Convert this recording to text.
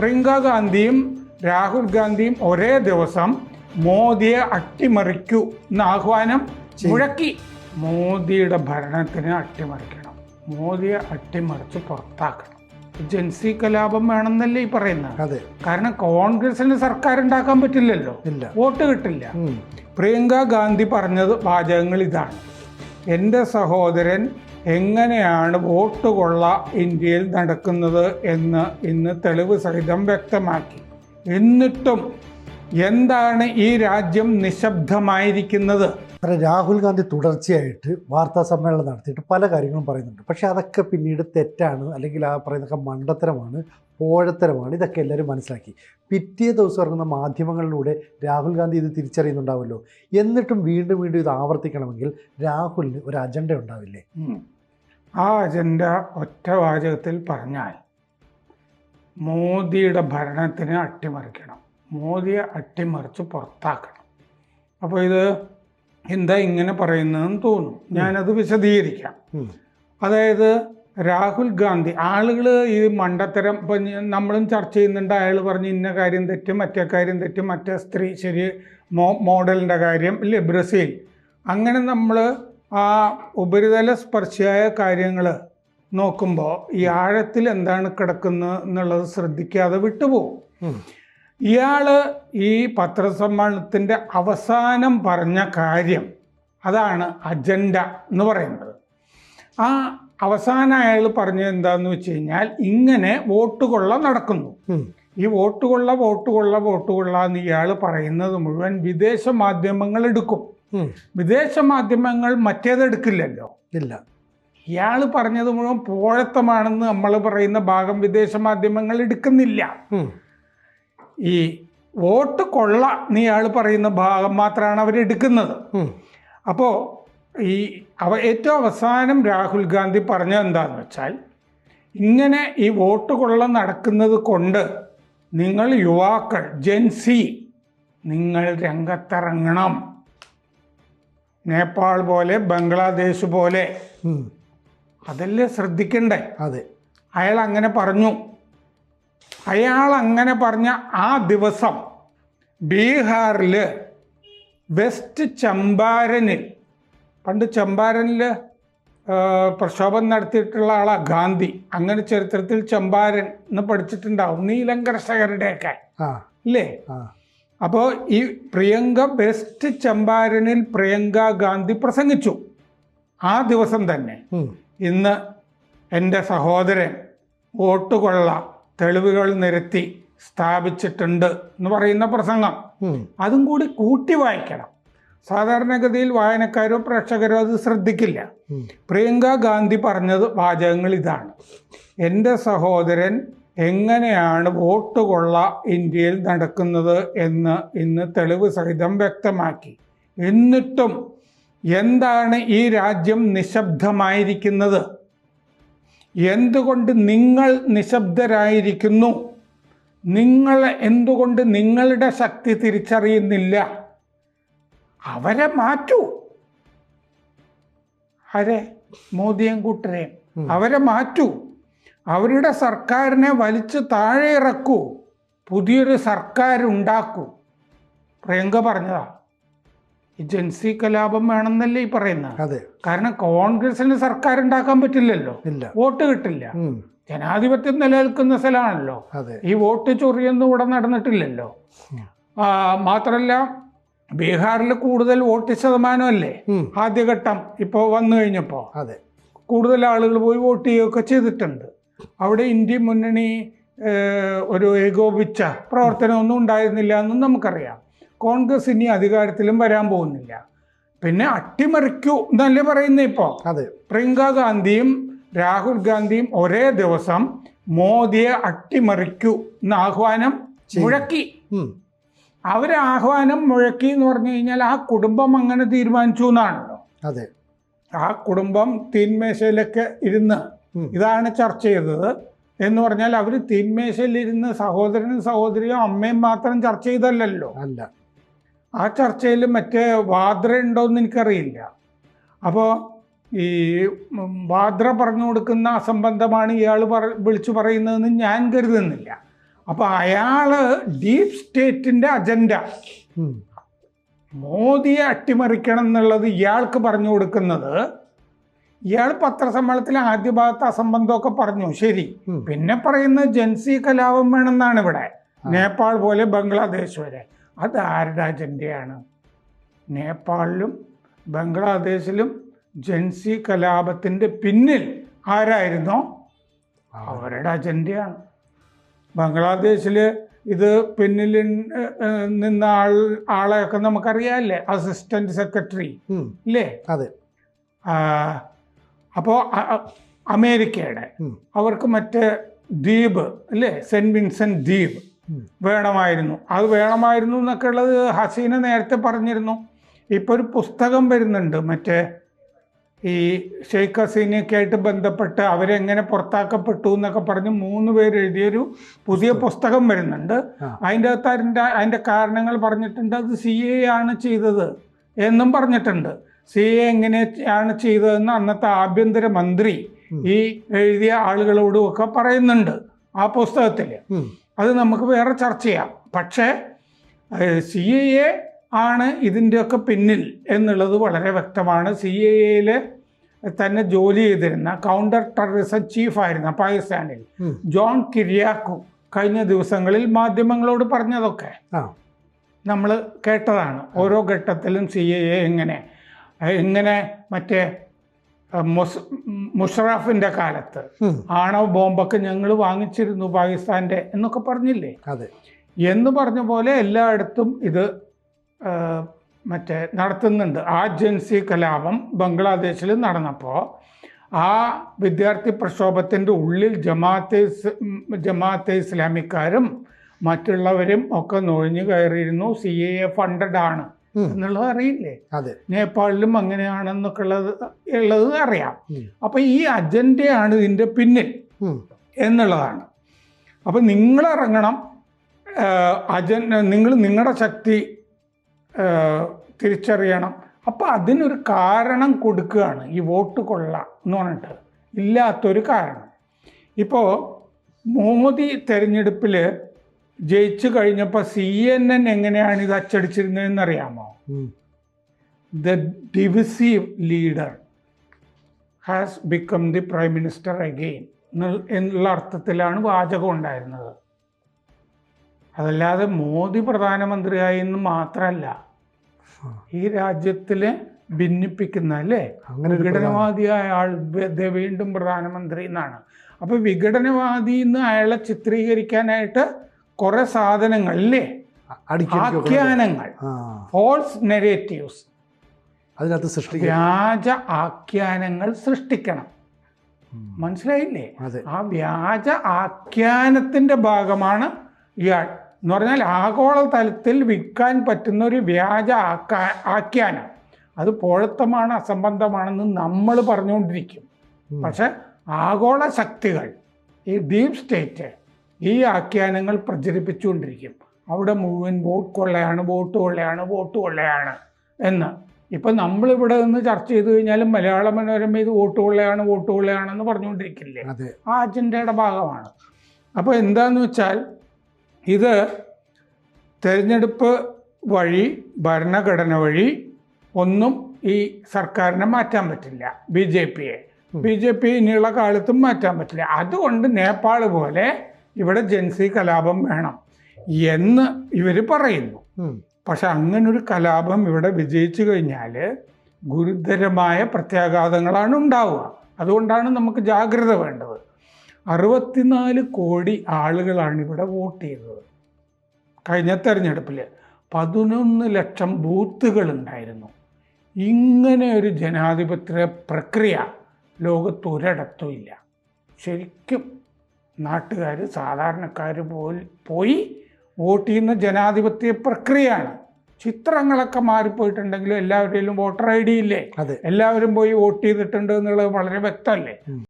പ്രിയങ്ക ഗാന്ധിയും രാഹുൽ ഗാന്ധിയും ഒരേ ദിവസം മോദിയെ അട്ടിമറിക്കൂ എന്ന ആഹ്വാനം മുഴക്കി. മോദിയുടെ ഭരണത്തിന് അട്ടിമറിക്കണം. മോദിയെ അട്ടിമറിച്ച് പുറത്താക്കണം. ജൻസി കലാപം വേണമെന്നല്ലേ ഈ പറയുന്നത്? അതെ. കാരണം കോൺഗ്രസിന് സർക്കാർ ഉണ്ടാക്കാൻ പറ്റില്ലല്ലോ. ഇല്ല. വോട്ട് കിട്ടില്ല. പ്രിയങ്ക ഗാന്ധി പറഞ്ഞത് വാചകങ്ങൾ ഇതാണ്. എന്റെ സഹോദരൻ എങ്ങനെയാണ് വോട്ട് കൊള്ള ഇന്ത്യയിൽ നടക്കുന്നത് എന്ന് ഇന്ന് തെളിവ് സഹിതം വ്യക്തമാക്കി. എന്നിട്ടും എന്താണ് ഈ രാജ്യം നിശബ്ദമായിരിക്കുന്നത്? രാഹുൽ ഗാന്ധി തുടർച്ചയായിട്ട് വാർത്താ സമ്മേളനം നടത്തിയിട്ട് പല കാര്യങ്ങളും പറയുന്നുണ്ട്. പക്ഷെ അതൊക്കെ പിന്നീട് തെറ്റാണ് അല്ലെങ്കിൽ ആ പറയുന്നതൊക്കെ മണ്ടത്തരമാണ് പോഴത്തരമാണ് ഇതൊക്കെ എല്ലാവരും മനസ്സിലാക്കി. പിറ്റേ ദിവസം ഇറങ്ങുന്ന മാധ്യമങ്ങളിലൂടെ രാഹുൽ ഗാന്ധി ഇത് തിരിച്ചറിയുന്നുണ്ടാവുമല്ലോ. എന്നിട്ടും വീണ്ടും വീണ്ടും ഇത് ആവർത്തിക്കണമെങ്കിൽ രാഹുലിന് ഒരു അജണ്ട ഉണ്ടാവില്ലേ? ആ അജണ്ട ഒറ്റ വാചകത്തിൽ പറഞ്ഞാൽ മോദിയുടെ ഭരണത്തിനെ അട്ടിമറിക്കണം. മോദിയെ അട്ടിമറിച്ച് പുറത്താക്കണം. അപ്പോൾ ഇത് എന്താ ഇങ്ങനെ പറയുന്നതെന്ന് തോന്നും. ഞാനത് വിശദീകരിക്കാം. അതായത് രാഹുൽ ഗാന്ധി ആളുകൾ ഈ മണ്ടത്തരം ഇപ്പം നമ്മളും ചർച്ച ചെയ്യുന്നുണ്ട്. അയാൾ പറഞ്ഞ് ഇന്ന കാര്യം തെറ്റും മറ്റേ കാര്യം തെറ്റും മറ്റേ സ്ത്രീ ശരി മോ മോഡലിന്റെ കാര്യം ഇല്ലേ ബ്രസീൽ. അങ്ങനെ നമ്മൾ ആ ഉപരിതല സ്പർശിയായ കാര്യങ്ങൾ നോക്കുമ്പോൾ ഈ ആഴത്തിൽ എന്താണ് കിടക്കുന്നത് എന്നുള്ളത് ശ്രദ്ധിക്കാതെ വിട്ടുപോകും. ഇയാൾ ഈ പത്രസമ്മേളനത്തിന്റെ അവസാനം പറഞ്ഞ കാര്യം അതാണ് അജണ്ട എന്ന് പറയുന്നത്. ആ അവസാനം അയാൾ പറഞ്ഞത് എന്താന്ന് വെച്ച് കഴിഞ്ഞാൽ ഇങ്ങനെ വോട്ട് കൊള്ള നടക്കുന്നു. ഈ വോട്ട് കൊള്ള വോട്ട് കൊള്ള വോട്ട് കൊള്ള എന്ന് ഇയാൾ പറയുന്നത് മുഴുവൻ വിദേശ മാധ്യമങ്ങൾ എടുക്കും. വിദേശ മാധ്യമങ്ങൾ മറ്റേതെടുക്കില്ലല്ലോ ഇല്ല. ഇയാൾ പറഞ്ഞത് മുഴുവൻ പോഴത്തമാണെന്ന് നമ്മൾ പറയുന്ന ഭാഗം വിദേശ മാധ്യമങ്ങൾ എടുക്കുന്നില്ല. ഈ വോട്ട് കൊള്ള നീ ആൾ പറയുന്ന ഭാഗം മാത്രമാണ് അവരെടുക്കുന്നത്. അപ്പോൾ ഈ അവ ഏറ്റവും അവസാനം രാഹുൽ ഗാന്ധി പറഞ്ഞത് എന്താന്ന് വെച്ചാൽ ഇങ്ങനെ ഈ വോട്ട് കൊള്ള നടക്കുന്നത് കൊണ്ട് നിങ്ങൾ യുവാക്കൾ ജെൻസി നിങ്ങൾ രംഗത്തിറങ്ങണം. നേപ്പാൾ പോലെ ബംഗ്ലാദേശ് പോലെ. അതല്ലേ ശ്രദ്ധിക്കണ്ടേ? അതെ. അയാൾ അങ്ങനെ പറഞ്ഞു. അയാൾ അങ്ങനെ പറഞ്ഞ ആ ദിവസം ബീഹാറിൽ വെസ്റ്റ് ചമ്പാരനിൽ പണ്ട് ചമ്പാരനിൽ പ്രക്ഷോഭം നടത്തിയിട്ടുള്ള ആളാണ് ഗാന്ധി. അങ്ങനെ ചരിത്രത്തിൽ ചമ്പാരൻ എന്ന് പഠിച്ചിട്ടുണ്ടാവും നീലം കർഷകരുടെയൊക്കെ ആ. ഇല്ലേ? അപ്പോൾ ഈ പ്രിയങ്ക വെസ്റ്റ് ചമ്പാരനിൽ പ്രിയങ്ക ഗാന്ധി പ്രസംഗിച്ചു ആ ദിവസം തന്നെ. ഇന്ന് എന്റെ സഹോദരൻ വോട്ട് കൊള്ള. തെളിവുകൾ നിരത്തി സ്ഥാപിച്ചിട്ടുണ്ട് എന്ന് പറയുന്ന പ്രസംഗം. അതും കൂടി കൂട്ടി വായിക്കണം. സാധാരണഗതിയിൽ വായനക്കാരോ പ്രേക്ഷകരോ അത് ശ്രദ്ധിക്കില്ല. പ്രിയങ്ക ഗാന്ധി പറഞ്ഞത് വാചകങ്ങൾ ഇതാണ്. എന്റെ സഹോദരൻ എങ്ങനെയാണ് വോട്ട് കൊള്ള ഇന്ത്യയിൽ നടക്കുന്നത്? എന്ന് ഇന്ന് തെളിവ് സഹിതം വ്യക്തമാക്കി. എന്നിട്ടും എന്താണ് ഈ രാജ്യം നിശബ്ദമായിരിക്കുന്നത്? എന്തുകൊണ്ട് നിങ്ങൾ നിശബ്ദരായിരിക്കുന്നു? നിങ്ങൾ എന്തുകൊണ്ട് നിങ്ങളുടെ ശക്തി തിരിച്ചറിയുന്നില്ല? അവരെ മാറ്റൂ. അരെ മോദിയും കൂട്ടരെയും അവരെ മാറ്റൂ. അവരുടെ സർക്കാരിനെ വലിച്ചു താഴെ ഇറക്കൂ പുതിയൊരു സർക്കാർ ഉണ്ടാക്കൂ പ്രിയങ്ക പറഞ്ഞതാ. ഈ ജൻസി കലാപം വേണമെന്നല്ലേ ഈ പറയുന്നത് അതെ. കാരണം കോൺഗ്രസിന് സർക്കാർ ഉണ്ടാക്കാൻ പറ്റില്ലല്ലോ. ഇല്ല. വോട്ട് കിട്ടില്ല. ജനാധിപത്യം നിലനിൽക്കുന്ന സ്ഥലമാണല്ലോ. അതെ. ഈ വോട്ട് ചൊറിയൊന്നും ഇവിടെ നടന്നിട്ടില്ലല്ലോ. മാത്രല്ല മാത്രമല്ല ബീഹാറിൽ കൂടുതൽ വോട്ട് ശതമാനമല്ലേ അല്ലേ ആദ്യഘട്ടം ഇപ്പോൾ വന്നു കഴിഞ്ഞപ്പോൾ അതെ. കൂടുതൽ ആളുകൾ പോയി വോട്ട് ചെയ്യുകയൊക്കെ ചെയ്തിട്ടുണ്ട്. അവിടെ ഇന്ത്യ മുന്നണി ഒരു ഏകോപിച്ച പ്രവർത്തനമൊന്നും ഉണ്ടായിരുന്നില്ല എന്നും നമുക്കറിയാം. കോൺഗ്രസ് ഇനി അധികാരത്തിലും വരാൻ പോകുന്നില്ല. പിന്നെ അട്ടിമറിക്കൂ എന്നല്ലേ പറയുന്നത് ഇപ്പോൾ അതെ. പ്രിയങ്ക ഗാന്ധിയും രാഹുൽ ഗാന്ധിയും ഒരേ ദിവസം മോദിയെ അട്ടിമറിക്കൂ എന്ന ആഹ്വാനം മുഴക്കി. അവരെ ആഹ്വാനം മുഴക്കി എന്ന് പറഞ്ഞു കഴിഞ്ഞാൽ ആ കുടുംബം അങ്ങനെ തീരുമാനിച്ചു എന്നാണല്ലോ. അതെ. ആ കുടുംബം തീന്മേശയിലൊക്കെ ഇരുന്ന് ഇതാണ് ചർച്ച ചെയ്തത് എന്ന് പറഞ്ഞാൽ അവർ തീന്മേശയിലിരുന്ന് സഹോദരനും സഹോദരിയും അമ്മയും മാത്രം ചർച്ച ചെയ്തല്ലല്ലോ. അല്ല. ആ ചർച്ചയിൽ മറ്റേ വാദ്ര ഉണ്ടോയെന്ന് എനിക്കറിയില്ല. അപ്പോൾ ഈ വാദ്ര പറഞ്ഞു കൊടുക്കുന്ന അസംബന്ധമാണ് ഇയാൾ പറ വിളിച്ചു പറയുന്നതെന്ന് ഞാൻ കരുതുന്നില്ല. അപ്പോൾ അയാൾ ഡീപ് സ്റ്റേറ്റിന്റെ അജണ്ട. മോദിയെ അട്ടിമറിക്കണം എന്നുള്ളത് ഇയാൾക്ക് പറഞ്ഞു കൊടുക്കുന്നത്. ഇയാൾ പത്രസമ്മേളനത്തിൽ ആദ്യ ഭാഗത്ത് അസംബന്ധമൊക്കെ പറഞ്ഞു. ശരി. പിന്നെ പറയുന്നത് ജൻസി കലാപം വേണമെന്നാണ് ഇവിടെ. നേപ്പാൾ പോലെ ബംഗ്ലാദേശ് വരെ. അത് ആരുടെ അജണ്ടയാണ്? നേപ്പാളിലും ബംഗ്ലാദേശിലും ജൻസി കലാപത്തിന്റെ പിന്നിൽ ആരായിരുന്നോ? അവരുടെ അജണ്ടയാണ്. ബംഗ്ലാദേശിൽ ഇത് പിന്നിൽ നിന്ന ആൾ ആളെയൊക്കെ നമുക്കറിയാമല്ലേ അസിസ്റ്റന്റ് സെക്രട്ടറി അല്ലേ ഇല്ലേ? അതെ. അപ്പോൾ അമേരിക്കയുടെ. അവർക്ക് മറ്റേ ദ്വീപ് അല്ലേ സെന്റ് വിൻസെന്റ് ദ്വീപ്. വേണമായിരുന്നു. അത് വേണമായിരുന്നു എന്നൊക്കെ ഉള്ളത് ഹസീന നേരത്തെ പറഞ്ഞിരുന്നു. ഇപ്പോൾ ഒരു പുസ്തകം വരുന്നുണ്ട്. മറ്റേ ഈ ഷെയ്ഖ് ഹസീനയൊക്കെയായിട്ട് ബന്ധപ്പെട്ട് അവരെങ്ങനെ പുറത്താക്കപ്പെട്ടു എന്നൊക്കെ പറഞ്ഞ് മൂന്ന് പേര് എഴുതിയൊരു പുതിയ പുസ്തകം. വരുന്നുണ്ട്. അതിന്റെ അകത്ത് അതിന്റെ അതിന്റെ കാരണങ്ങൾ പറഞ്ഞിട്ടുണ്ട്. അത് സി എ ആണ് ചെയ്തത് എന്നും പറഞ്ഞിട്ടുണ്ട്. സി എ എങ്ങനെയാണ് ചെയ്തതെന്ന് അന്നത്തെ ആഭ്യന്തര മന്ത്രി ഈ എഴുതിയ ആളുകളോടും ഒക്കെ പറയുന്നുണ്ട് ആ പുസ്തകത്തിൽ. അത് നമുക്ക് വേറെ ചർച്ച ചെയ്യാം. പക്ഷേ സി എ എ ആണ് ഇതിന്റെയൊക്കെ പിന്നിൽ എന്നുള്ളത് വളരെ വ്യക്തമാണ്. സി എ എയിൽ തന്നെ ജോലി ചെയ്തിരുന്ന കൗണ്ടർ ടെററിസം ചീഫായിരുന്ന പാകിസ്ഥാനിൽ. ജോൺ കിരിയാക്കു കഴിഞ്ഞ ദിവസങ്ങളിൽ മാധ്യമങ്ങളോട് പറഞ്ഞതൊക്കെ നമ്മൾ കേട്ടതാണ്. ഓരോ ഘട്ടത്തിലും സി എ എങ്ങനെ എങ്ങനെ മറ്റേ മുഷറഫിന്റെ കാലത്ത്. ആണവ ബോംബൊക്കെ ഞങ്ങൾ വാങ്ങിച്ചിരുന്നു പാകിസ്ഥാന്റെ എന്നൊക്കെ പറഞ്ഞില്ലേ അതെ എന്ന് പറഞ്ഞ പോലെ എല്ലായിടത്തും ഇത് മറ്റേ നടത്തുന്നുണ്ട് ആ ജൻസി കലാപം ബംഗ്ലാദേശിൽ നടന്നപ്പോൾ ആ വിദ്യാർത്ഥി പ്രക്ഷോഭത്തിന്റെ ഉള്ളിൽ ജമാഅത്തെ ജമാഅത്തെ ഇസ്ലാമിക്കാരും മറ്റുള്ളവരും ഒക്കെ നുഴഞ്ഞു കയറിയിരുന്നു സി എ എ ഫണ്ടഡ് ആണ്. എന്നുള്ളത് അറിയില്ലേ? അതെ. നേപ്പാളിലും അങ്ങനെയാണെന്നൊക്കെ ഉള്ളത് ഉള്ളത് അറിയാം അപ്പൊ ഈ അജണ്ടയാണ് ഇതിന്റെ പിന്നിൽ എന്നുള്ളതാണ്. നിങ്ങൾ നിങ്ങളിറങ്ങണം അജൻ നിങ്ങൾ നിങ്ങളുടെ ശക്തി തിരിച്ചറിയണം. അപ്പൊ അതിനൊരു കാരണം കൊടുക്കുകയാണ്. ഈ വോട്ട് കൊള്ള എന്ന് പറഞ്ഞിട്ട് ഇല്ലാത്തൊരു കാരണം. ഇപ്പോൾ മോദി തെരഞ്ഞെടുപ്പിൽ ജയിച്ചു കഴിഞ്ഞപ്പോൾ സി എൻ എൻ എങ്ങനെയാണ് ഇത് അച്ചടിച്ചിരുന്നതെന്ന് അറിയാമോ the divisive leader has become the prime minister again എന്നുള്ള അർത്ഥത്തിലാണ് വാചകം ഉണ്ടായിരുന്നത്. അതല്ലാതെ മോദി പ്രധാനമന്ത്രിയായി എന്ന് മാത്രമല്ല ഈ രാജ്യത്തിലെ ഭിന്നിപ്പിക്കുന്ന അല്ലേ? വിഘടനവാദിയായ ആൾ വീണ്ടും പ്രധാനമന്ത്രി എന്നാണ്. അപ്പൊ വിഘടനവാദി എന്ന് അയാളെ ചിത്രീകരിക്കാനായിട്ട് കുറെ സാധനങ്ങൾ അല്ലേ അടിക്കി ആഖ്യാനങ്ങൾ. ഫോൾസ് നെഗറ്റീവ്സ് അതിനകത്ത് സൃഷ്ടിക്കുക വ്യാജ ആഖ്യാനങ്ങൾ സൃഷ്ടിക്കണം. മനസ്സിലായില്ലേ? ആ വ്യാജ ആഖ്യാനത്തിന്റെ ഭാഗമാണ് ഇയാൾ. എന്ന് പറഞ്ഞാൽ ആഗോള തലത്തിൽ വിൽക്കാൻ പറ്റുന്ന ഒരു വ്യാജ ആഖ്യാനം. അത് പോഴത്തമാണ് അസംബന്ധമാണെന്ന് നമ്മൾ പറഞ്ഞുകൊണ്ടിരിക്കും. പക്ഷെ ആഗോള ശക്തികൾ ഈ ഡീപ് സ്റ്റേറ്റ് ഈ ആഖ്യാനങ്ങൾ പ്രചരിപ്പിച്ചുകൊണ്ടിരിക്കും. അവിടെ മുഴുവൻ വോട്ട് കൊള്ളയാണ് വോട്ട് കൊള്ളയാണ് വോട്ട് കൊള്ളയാണ് എന്ന്. ഇപ്പം നമ്മളിവിടെ നിന്ന് ചർച്ച ചെയ്ത് കഴിഞ്ഞാലും മലയാള മനോരമ ഇത് വോട്ട് കൊള്ളയാണ് വോട്ട് കൊള്ളയാണെന്ന് പറഞ്ഞുകൊണ്ടിരിക്കില്ലേ? അതെ. ആ അജണ്ടയുടെ ഭാഗമാണ്. അപ്പോൾ എന്താന്ന് വെച്ചാൽ ഇത് തെരഞ്ഞെടുപ്പ് വഴി ഭരണഘടന വഴി ഒന്നും ഈ സർക്കാരിനെ മാറ്റാൻ പറ്റില്ല ബി ജെ പിയെ. ബി ജെ പി ഇനിയുള്ള കാലത്തും മാറ്റാൻ പറ്റില്ല. അതുകൊണ്ട് നേപ്പാൾ പോലെ ഇവിടെ ജൻസി കലാപം വേണം എന്ന് ഇവർ പറയുന്നു. പക്ഷെ അങ്ങനൊരു കലാപം ഇവിടെ വിജയിച്ചു കഴിഞ്ഞാൽ ഗുരുതരമായ പ്രത്യാഘാതങ്ങളാണ് ഉണ്ടാവുക. അതുകൊണ്ടാണ് നമുക്ക് ജാഗ്രത വേണ്ടത്. അറുപത്തിനാല് കോടി ആളുകളാണ് ഇവിടെ വോട്ട് ചെയ്തത്. കഴിഞ്ഞ തെരഞ്ഞെടുപ്പിൽ പതിനൊന്ന് ലക്ഷം ബൂത്തുകൾ ഉണ്ടായിരുന്നു. ഇങ്ങനെ ഒരു ജനാധിപത്യ പ്രക്രിയ ലോകത്തൊരിടത്തും ഇല്ല. ശരിക്കും നാട്ടുകാർ സാധാരണക്കാർ പോയി പോയി വോട്ട് ചെയ്യുന്ന ജനാധിപത്യ പ്രക്രിയയാണ്. ചിത്രങ്ങളൊക്കെ മാറിപ്പോയിട്ടുണ്ടെങ്കിലും എല്ലാവരുടെയും വോട്ടർ ഐ ഡി ഇല്ലേ? എല്ലാവരും പോയി വോട്ട് ചെയ്തിട്ടുണ്ട് എന്നുള്ളത് വളരെ വ്യക്തമല്ലേ?